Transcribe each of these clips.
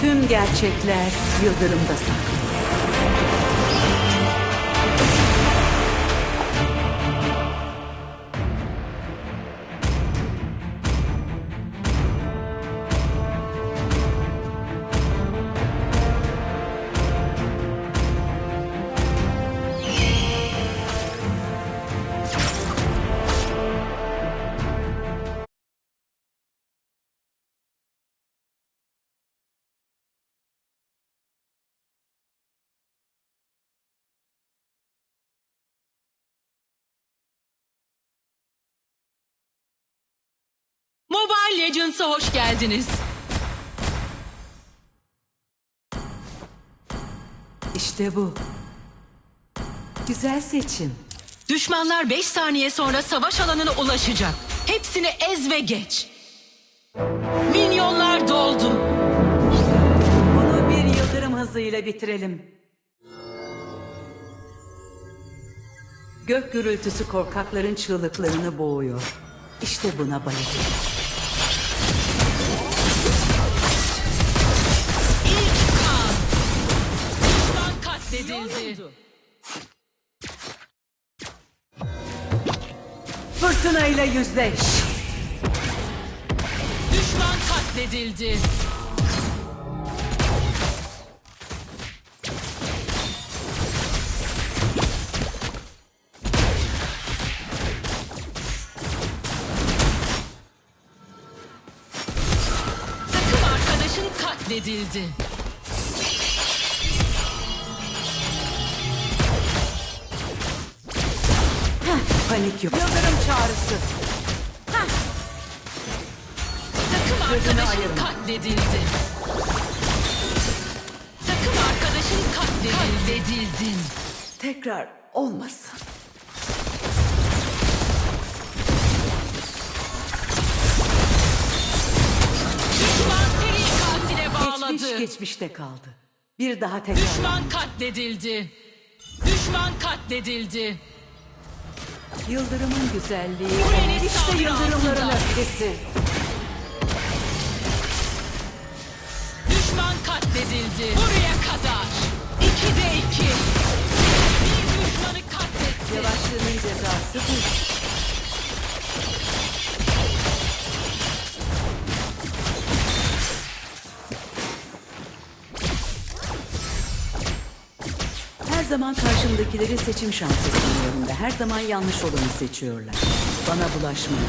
Tüm gerçekler yıldırımda saklı. Mobile Legends'a hoş geldiniz. İşte bu. Güzel seçim. Düşmanlar 5 saniye sonra savaş alanına ulaşacak. Hepsini ez ve geç. Minyonlar doldu. Bunu bir yıldırım hızıyla bitirelim. Gök gürültüsü korkakların çığlıklarını boğuyor. İşte buna bayılıyorum. Düşman katledildi. Fırtınayla yüzleş. Düşman katledildi. Katledildi. Panik yok. Yıldırım çağrısı. Takım arkadaşın katledildi. Takım arkadaşın katledildi. Katledildin. Tekrar olmasın. Düşman seri katile Geçmiş bağladı. geçmişte kaldı. Bir daha tekrar. Düşman katledildi. Düşman katledildi. Yıldırımın güzelliği. İşte yıldırımların öfkesi. Düşman katledildi. Buraya kadar. İkide iki. Bir düşmanı katletti. Yavaşlığının cezası bu. Zaman karşımdakileri seçim şansı sunuyorum ve her zaman yanlış olanı seçiyorlar. Bana bulaşmayın.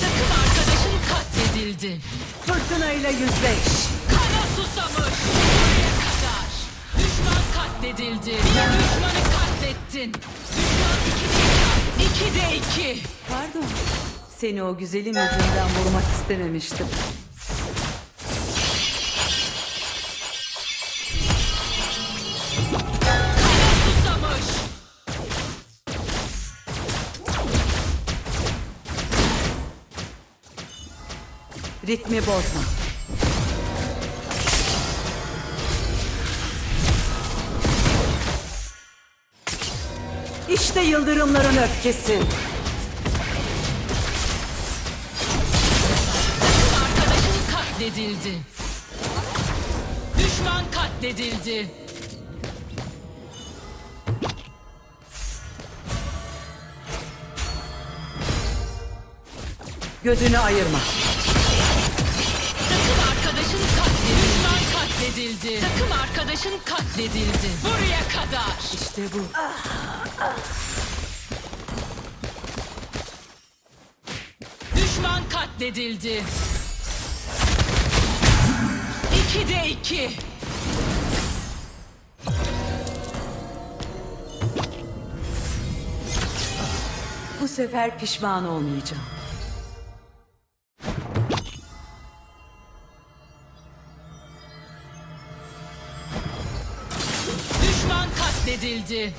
Takım arkadaşın katledildi. Fırtınayla yüzleş. Kana susamış. Buraya kadar. Düşman katledildi. Bir düşmanı katlettin. Düşman ikide iki. İkide iki. Pardon. Seni o güzelim yüzünden vurmak istememiştim. Ritmi bozma. İşte yıldırımların öfkesi. Arkadaşın katledildi. Düşman katledildi. Gözünü ayırma. Takım arkadaşın katledildi. Düşman katledildi. Takım arkadaşın katledildi. Buraya kadar. İşte bu. Düşman katledildi. İkide iki. Bu sefer pişman olmayacağım. Düşman katledildi.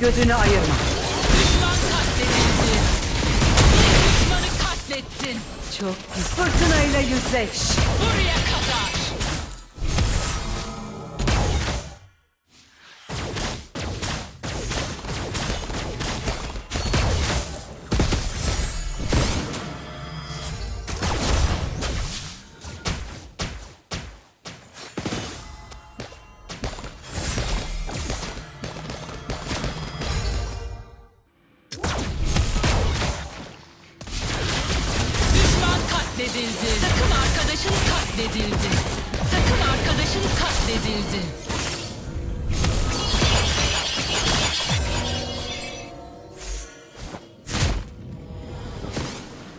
Gözünü ayırma. Düşman katledildi. Düşmanı katlettin. çok pis. Fırtınayla yüzleş. Buraya kadar. Katledildi. Takım arkadaşın katledildi. Takım arkadaşın katledildi.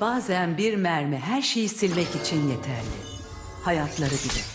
Bazen bir mermi her şeyi silmek için yeterli. Hayatları bile.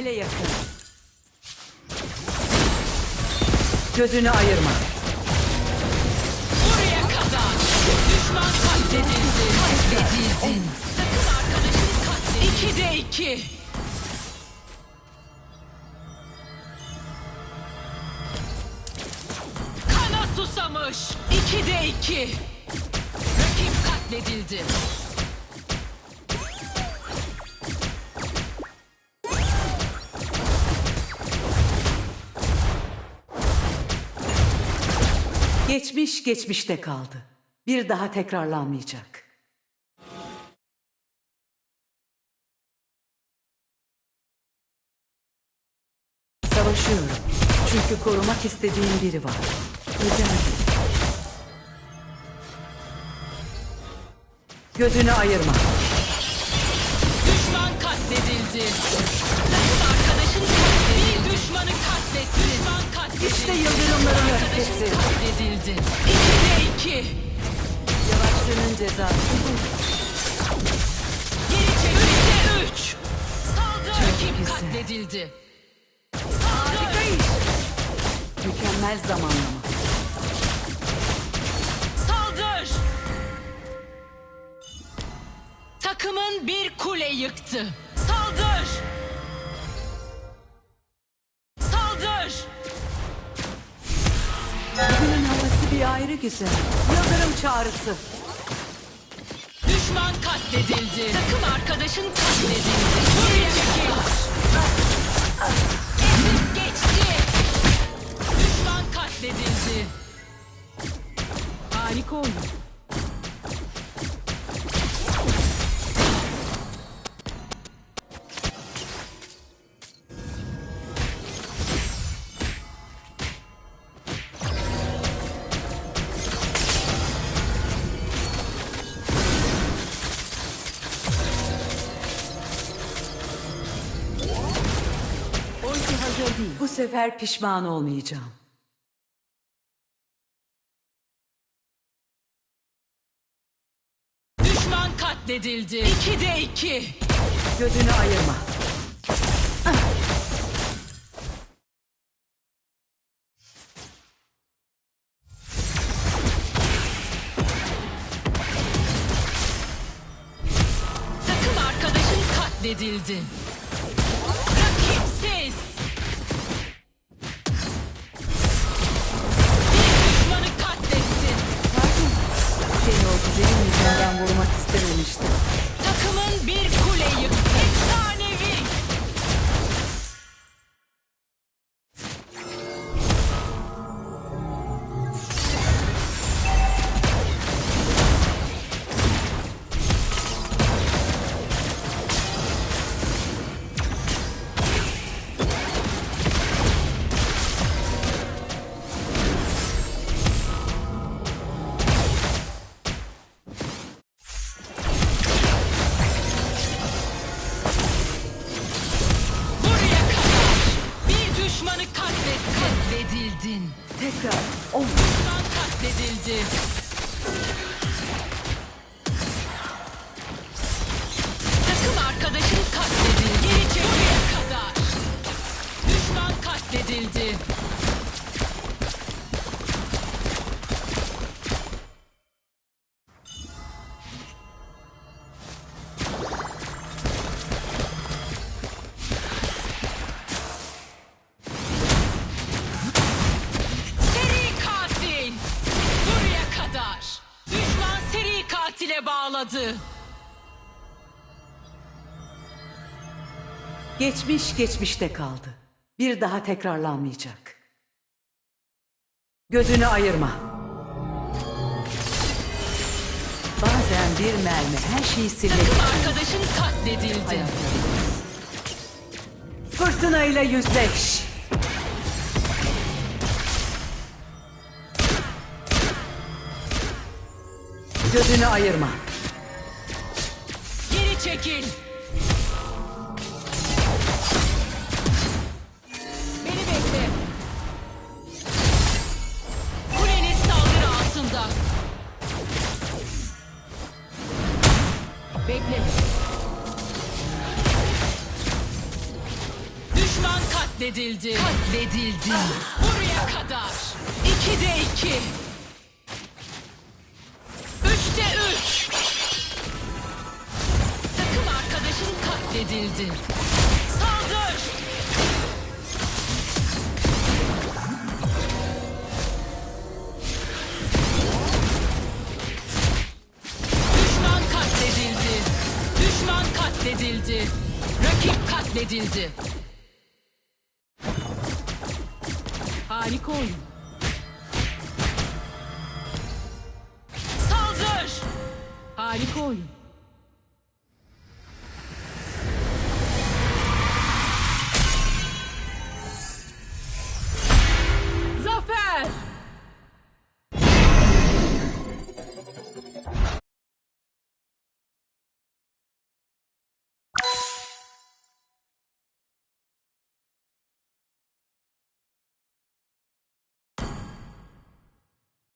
Mükemmele yakın. Gözünü ayırma. Buraya kadar. Düşman katledildi. Katledildin. Takım arkadaşın katledildi. İkide iki. Kana susamış. İkide iki. Rakip katledildi. Geçmiş geçmişte kaldı. Bir daha tekrarlanmayacak. Savaşıyorum. Çünkü korumak istediğim biri var. Biri. Gözünü ayırma. Düşman katledildi. Öfkesi. katledildi. İkide iki. Yavaşlığının cezası bu. Geri çekil. Üçte üç. Saldır. Rakip katledildi. Harika iş. Mükemmel zamanlama. Saldır. Takımın bir kule yıktı. Saldır. Ayrı güzel. Yıldırım çağrısı. Düşman katledildi. Takım arkadaşın katledildi. Buraya çekil. Değil. Bu sefer pişman olmayacağım. Düşman katledildi. İkide iki. Gözünü ayırma. Takım arkadaşın katledildi. Katile bağladı. Geçmiş geçmişte kaldı. Bir daha tekrarlanmayacak. Gözünü ayırma. Bazen bir mermi her şeyi silmek Takım arkadaşın katledildi. Fırtınayla yüzleş. Gözünü ayırma. Geri çekil. Beni bekle. Kuleniz saldırı altında. Bekle. Düşman katledildi. Katledildi. Buraya kadar. İkide iki. Katledildi. Saldır! Düşman katledildi. Düşman katledildi. Rakip katledildi. Harika oyun.